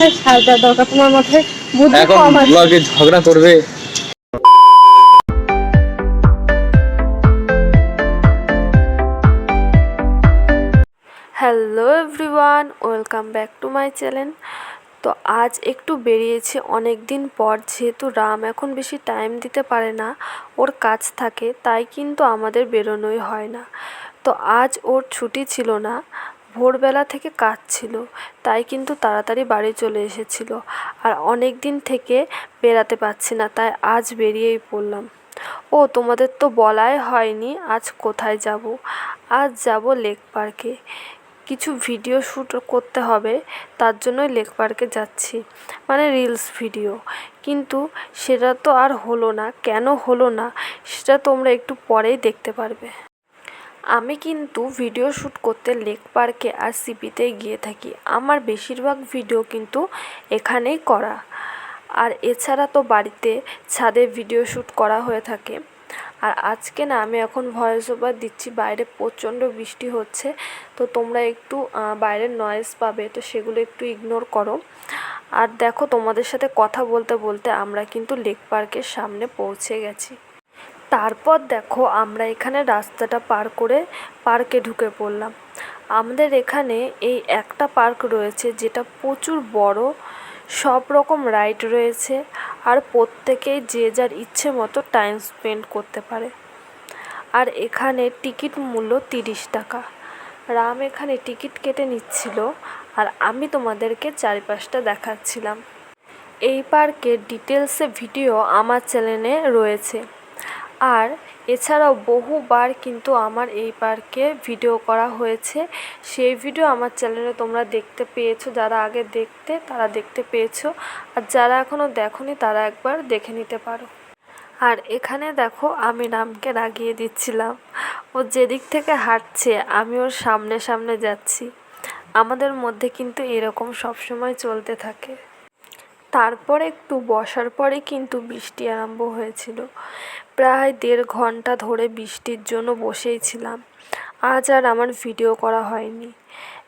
দরকার তোমার মাথায় বুদ্ধি কম আছে। ব্লগে ঝগড়া করবে। Hello everyone welcome back to my channel তো আজ একটু বেরিয়েছি অনেক দিন পর যেহেতু রাম এখন বেশি টাইম দিতে পারে না ওর কাজ থাকে তাই কিন্তু আমাদের বেরোনোই হয় না। তো আজ ওর ছুটি ছিল না ভোরবেলা থেকে কাজ ছিল তাই কিন্তু তাড়াতাড়ি বাড়ি চলে এসেছিল। আর অনেক দিন থেকে বেরাতে পারছি না, তাই আজ বেরিয়েই পড়লাম। ও, তোমাদের তো বলাই হয়নি আজ কোথায় যাব। আজ যাব লেক পার্কে। কিছু ভিডিও শ্যুট করতে হবে, তার জন্যই লেক পার্কে যাচ্ছি। মানে রিলস ভিডিও। কিন্তু সেটা তো আর হলো না। কেন হলো না, সেটা তোমরা একটু পরেই দেখতে পারবে। আমি কিন্তু ভিডিও শ্যুট করতে লেক পার্কে আর সিপিতে গিয়ে থাকি। আমার বেশিরভাগ ভিডিও কিন্তু এখানেই করা। আর এছাড়া তো বাড়িতে ছাদে ভিডিও শ্যুট করা হয়ে থাকে। আর আজকে না, আমি এখন ভয়েস ওভার দিচ্ছি, বাইরে প্রচণ্ড বৃষ্টি হচ্ছে। তো তোমরা একটু বাইরের নয়েজ পাবে, তো সেগুলো একটু ইগনোর করো। আর দেখো তোমাদের সাথে কথা বলতে বলতে আমরা কিন্তু লেক পার্কের সামনে পৌঁছে গেছি। তারপর দেখো আমরা এখানে রাস্তাটা পার করে পার্কে ঢুকে পড়লাম। আমাদের এখানে এই একটা পার্ক রয়েছে যেটা প্রচুর বড়, সব রকম রাইড রয়েছে আর প্রত্যেকেই যে যার ইচ্ছে মতো টাইম স্পেন্ড করতে পারে। আর এখানে টিকিট মূল্য তিরিশ টাকা। রাম এখানে টিকিট কেটে নিচ্ছিল আর আমি তোমাদেরকে চারিপাশটা দেখাচ্ছিলাম। এই পার্কের ডিটেলসে ভিডিও আমার চ্যানেলে রয়েছে। আর এছাড়াও বহুবার কিন্তু আমার এই পার্কে ভিডিও করা হয়েছে। সেই ভিডিও আমার চ্যানেলে তোমরা দেখতে পেয়েছ, যারা আগে দেখতে তারা দেখতে পেয়েছ, আর যারা এখনও দেখোনি তারা একবার দেখে নিতে পারো। আর এখানে দেখো আমি রামকে রাগিয়ে দিচ্ছিলাম। ও যেদিক থেকে হাঁটছে, আমি ওর সামনে সামনে যাচ্ছি। আমাদের মধ্যে কিন্তু এরকম সবসময় চলতে থাকে। তারপর একটু বসার পরে কিন্তু বৃষ্টি আরম্ভ হয়েছিল। প্রায় দেড় ঘণ্টা ধরে বৃষ্টির জন্য বসেই ছিলাম। আজ আর আমার ভিডিও করা হয়নি।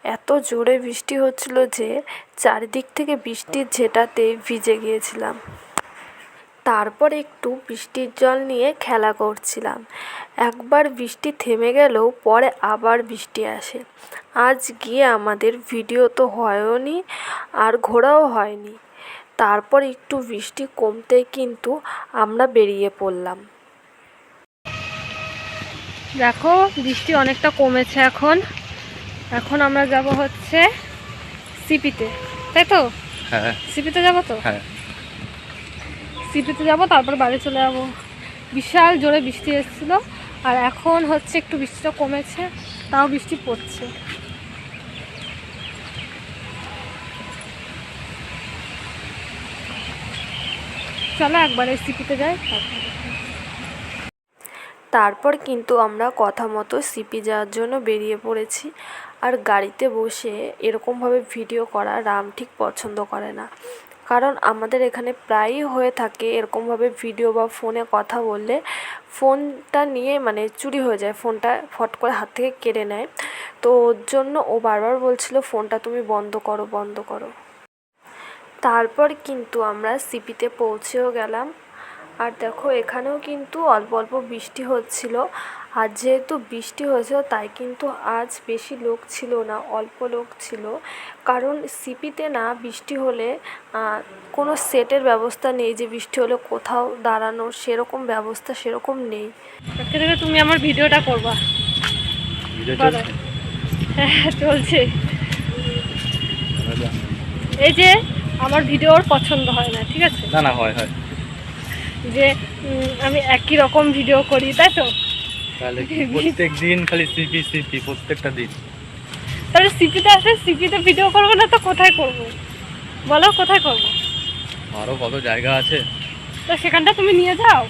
এত জোরে বৃষ্টি হচ্ছিল যে চারিদিক থেকে বৃষ্টির ঝেটাতে ভিজে গিয়েছিলাম। তারপর একটু বৃষ্টির জল নিয়ে খেলা করছিলাম। একবার বৃষ্টি থেমে গেলেও পরে আবার বৃষ্টি আসে। আজ গিয়ে আমাদের ভিডিও তো হয়ওনি আর ঘোরাও হয়নি। তারপর একটু বৃষ্টি কমতেই কিন্তু আমরা বেরিয়ে পড়লাম। দেখো বৃষ্টি অনেকটা কমেছে এখন। এখন আমরা যাব হচ্ছে সিপিতে। তাই তো? হ্যাঁ। সিপিতে যাব তো? হ্যাঁ। সিপিতে যাব তারপর বাড়ি চলে যাব। বিশাল জোরে বৃষ্টি এসেছিল আর এখন হচ্ছে একটু বৃষ্টিটা কমেছে তাও বৃষ্টি পড়ছে। চলো একবার এই সিপিতে যাই তারপর কিন্তু আমরা কথা মতো সিপি যাওয়ার জন্য বেরিয়ে পড়েছি। আর গাড়িতে বসে এরকমভাবে ভিডিও করা রাম ঠিক পছন্দ করে না। কারণ আমাদের এখানে প্রায়ই হয়ে থাকে এরকমভাবে ভিডিও বা ফোনে কথা বললে ফোনটা নিয়ে মানে চুরি হয়ে যায়, ফোনটা ফট করে হাত থেকে কেড়ে নেয়। তো ওর জন্য ও বারবার বলছিল, ফোনটা তুমি বন্ধ করো বন্ধ করো। তারপর কিন্তু আমরা সিপিতে পৌঁছেও গেলাম। আর দেখো এখানেও কিন্তু অল্প অল্প বৃষ্টি হচ্ছিল। আর যেহেতু বৃষ্টি হয়েছিল তাই কিন্তু আজ বেশি লোক ছিল না অল্প লোক ছিল। কারণ সিপিতে না বৃষ্টি হলে কোনো সেটের ব্যবস্থা নেই যে বৃষ্টি হলে কোথাও দাঁড়ানোর সেরকম ব্যবস্থা সেরকম নেই। আজকে থেকে তুমি আমার ভিডিওটা করবা। ভিডিও হ্যাঁ চলছে। এই যে আমার ভিডিও ওর পছন্দ হয় না ঠিক আছে? না না হয় হয়। যে আমি একই রকম ভিডিও করি তাই তো? প্রত্যেক দিন খালি সিপি সিপি প্রত্যেকটা দিন? তাহলে সিপিতে আসে সিপিতে ভিডিও করব না তো কোথায় করব? বলো কোথায় করব? আরও কত জায়গা আছে? তো সেখানটা তুমি নিয়ে যাও।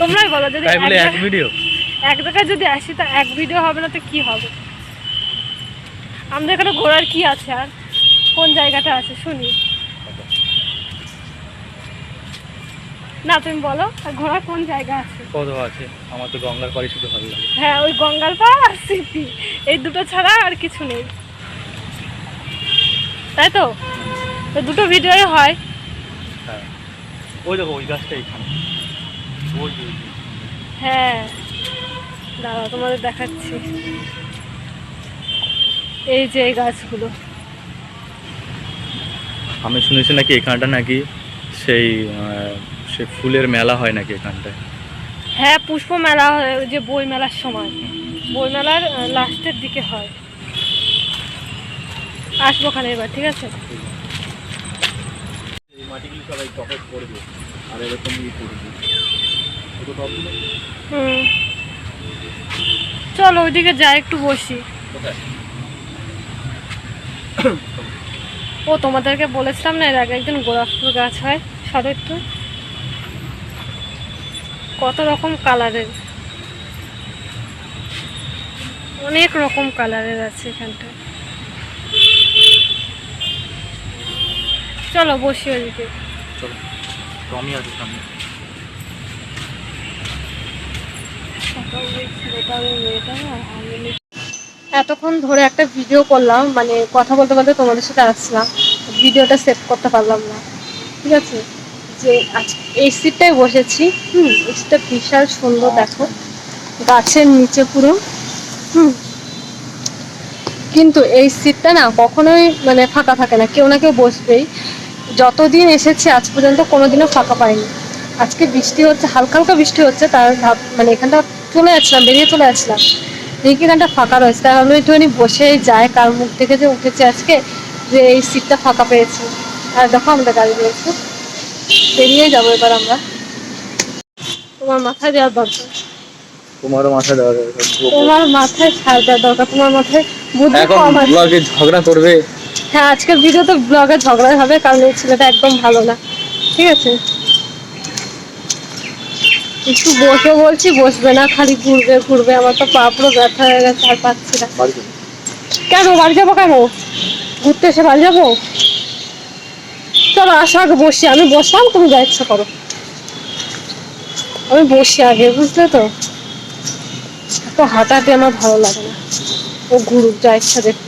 তোমরাই বলো যদি এক ভিডিও এক জায়গায় যদি আসি তা এক ভিডিও হবে না তো কি হবে? আমাদের এখানে ঘোরার কি আছে আর? কোন জায়গাটা আছে? শুনি। না তুমি বলো আর ঘোরার কোন জায়গা আছে? কত আছে? আমার তো গঙ্গার পাড়ি শুধু ভালো লাগে। হ্যাঁ ওই গঙ্গাল পাড় আর সিপি। এই দুটো ছাড়া আর কিছু নেই। তাই তো? তো দুটো ভিডিওই হয়। হ্যাঁ। ওই দেখো ওই গাছটা এখানে ওই হ্যাঁ। দাঁড়া তোমাদের দেখাচ্ছি। এই যে এই গাছগুলো। আমি শুনেছি নাকি এখানটা নাকি সেই সে ফুলের মেলা হয় নাকি এখানটায়? হ্যাঁ পুষ্প মেলা হয় ওই যে বই মেলার সময়। বই মেলার লাস্টের দিকে হয়। আসব খানে এবার ঠিক আছে? এই মাটিগুলি সবাই টপে পড়বে আর এরকম করবে হুম। চলো ওইদিকে যাই একটু বসি। ও তোমাদেরকে বলেছিলাম না এর আগে একদিন গোলাপ ফুল গাছ হয় সরো একটু কত রকম কালারের। অনেক রকম কালারের আছে এখানটায়। চলো বসি আছে এতক্ষণ ধরে একটা ভিডিও করলাম মানে কথা বলতে বলতে তোমাদের সাথে আসলাম। ভিডিওটা সেভ করতে পারলাম না। ঠিক আছে? যে এই সিটটাই বসেছি, হুম, এই সিটটা বিশাল সুন্দর দেখো। গাছের নিচে পুরো, হুম। কিন্তু এই সিটটা না কখনোই মানে ফাঁকা থাকে না, কেউ না কেউ বসবেই। যতদিন এসেছি আজ পর্যন্ত কোনোদিনও ফাঁকা পাইনি। আজকে বৃষ্টি হচ্ছে, হালকা হালকা বৃষ্টি হচ্ছে, তার ভাব মানে এখানটা চলে যাচ্ছিলাম বেরিয়ে চলে যাচ্ছিলাম দেখি এখানটা ফাঁকা রয়েছে, তাই আমি একটুখানি বসে যায় কার মুখ থেকে যে উঠেছে আজকে, যে এই সিটটা ফাঁকা পেয়েছে। আর দেখো আমাদের গাড়ি রয়েছে। বেরিয়ে যাব এবার আমরা। তোমার মাথায় দেওয়ার দরকার। তোমারও মাথা দেওয়া দরকার। তোমার মাথায় ছাড় দেওয়ার দরকার। তোমার মাথায় বুদ্ধি কম আছে। ব্লগে ঝগড়া করবে? হ্যাঁ আজকের ভিডিওতে ব্লগে ঝগড়াই হবে কারণ এই ছেলেটা একদম ভালো না। ঠিক আছে? একটু বসে বলছি বসবে না খালি ঘুরবে ঘুরবে। আমার তো পা পুরো ব্যথা হয়ে গেছে আর পাচ্ছি না। কেন বাড়ি যাব কেন? ঘুরতে এসে বাড়ি যাব? চলো, আসো, আগে বসি। আমি বসলাম, তুমি যা ইচ্ছা করো। আমি বসি আগে, বুঝলে তো? তো হাঁটাতে আমার ভালো লাগে না। ও ঘুরুক, যা ইচ্ছা দেখুক।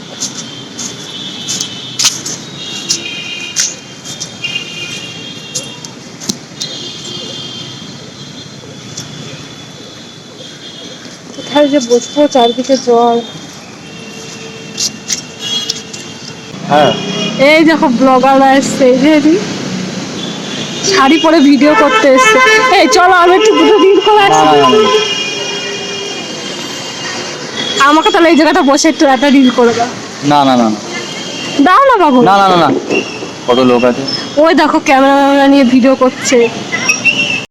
যে বসবো, চারদিকে জল। হ্যাঁ। এই দেখো ব্লগাররা এসছে এই যে শাড়ি পরে ভিডিও করতে এসছে। এই চলো আমি একটু দুটো রিল করে আমাকে তাহলে এই জায়গাটা বসে একটু একটা ডিল করে দাও। না না না। দাও না বাবু। না না না না। কত লোক আছে? ওই দেখো ক্যামেরা নিয়ে ভিডিও করছে।